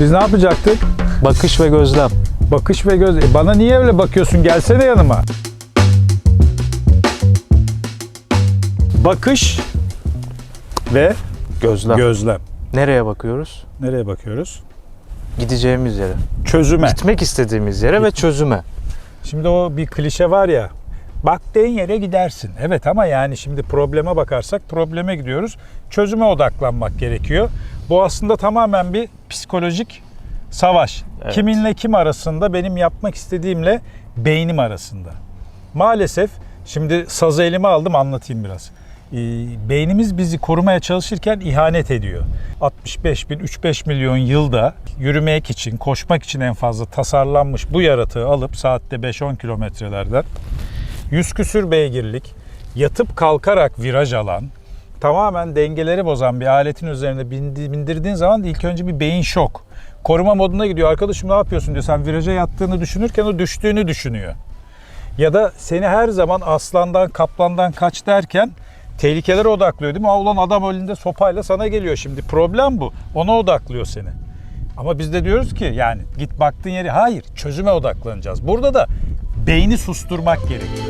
Biz ne yapacaktık? Bakış ve gözlem. Bakış ve göz. E bana niye öyle bakıyorsun? Gelsene yanıma. Bakış ve Gözlem. gözlem. Nereye bakıyoruz? Nereye bakıyoruz? Gideceğimiz yere. Çözüme. Gitmek istediğimiz yere ve çözüme. Şimdi o bir klişe var ya. Baktığın yere gidersin. Evet ama yani şimdi probleme bakarsak probleme gidiyoruz. Çözüme odaklanmak gerekiyor. Bu aslında tamamen bir psikolojik savaş. Evet. Kiminle kim arasında benim yapmak istediğimle beynim arasında. Maalesef şimdi sazı elime aldım anlatayım biraz. Ee, beynimiz bizi korumaya çalışırken ihanet ediyor. 65 bin, 3-5 milyon yılda yürümek için, koşmak için en fazla tasarlanmış bu yaratığı alıp saatte 5-10 kilometrelerden 100 küsür beygirlik yatıp kalkarak viraj alan, tamamen dengeleri bozan bir aletin üzerine bindi- bindirdiğin zaman ilk önce bir beyin şok. Koruma moduna gidiyor. Arkadaşım ne yapıyorsun diyor. Sen viraja yattığını düşünürken o düştüğünü düşünüyor. Ya da seni her zaman aslandan, kaplandan kaç derken tehlikelere odaklıyor değil mi? Aa, ulan adam elinde sopayla sana geliyor şimdi. Problem bu. Ona odaklıyor seni. Ama biz de diyoruz ki yani git baktığın yeri hayır çözüme odaklanacağız. Burada da beyni susturmak gerekiyor.